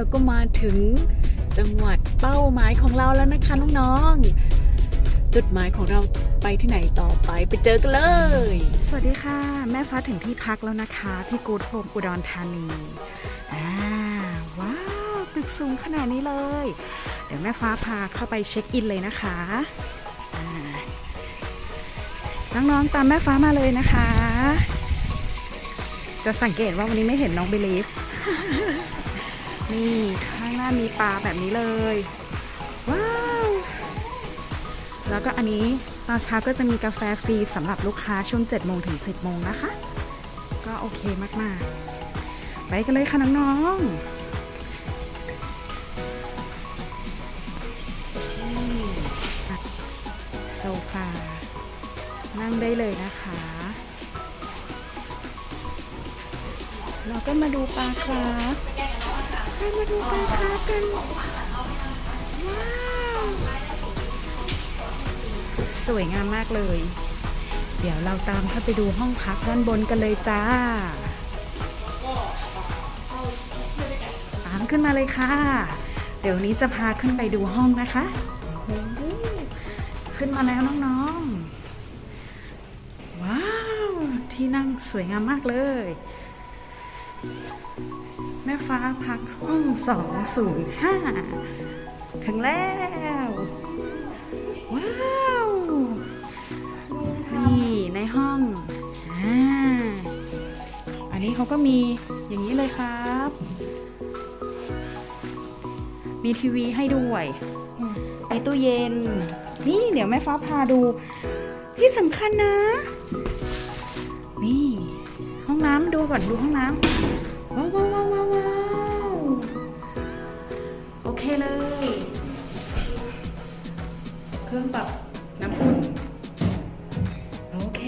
เราก็มาถึงจังหวัดเป้าหมายของเราแล้วนะคะน้องๆ จุดหมายของเราไปที่ไหนต่อไปไปเจอกันเลย สวัสดีค่ะ แม่ฟ้าถึงที่พักแล้วนะคะ ที่กูดโฮมอุดรธานีอ่าว้าวตึกสูงขนาดนี้เลย เดี๋ยวแม่ฟ้าพาเข้าไปเช็คอินเลยนะคะน้องๆตามแม่ฟ้ามาเลยนะคะ จะสังเกตว่าวันนี้ไม่เห็นน้องเบลีฟ นี่ข้างหน้ามีปลาแบบนี้เลย ว้าว แล้วก็อันนี้ตอนเช้าก็จะมีกาแฟฟรีสำหรับลูกค้าช่วง7โมงถึง 10โมงนะคะ ก็โอเคมากๆ ไปกันเลยค่ะน้องๆโซฟา นั่งได้เลยนะคะ เราก็มาดูปลาครับ เรามาดูปลาครับกัน ว้าว สวยงามมากเลย เดี๋ยวเราตามเข้าไปดูห้องพักด้านบนกันเลยจ้า ตามขึ้นมาเลยค่ะ เดี๋ยวนี้จะพาขึ้นไปดูห้องนะคะ ขึ้นมาแล้วน้องๆ ว้าว ที่นั่งสวยงามมากเลย แม่ฟ้าพักห้อง205ถึงแล้ว ว้าว นี่ในห้องอ่าอันนี้เขาก็มีอย่างนี้เลยครับ มีทีวีให้ด้วยมีตู้เย็น นี่เดี๋ยวแม่ฟ้าพาดู ที่สำคัญนะ นี่ ห้องน้ำดูก่อนดูห้องน้ำ เครื่องปรับน้ำอุ่น โอเค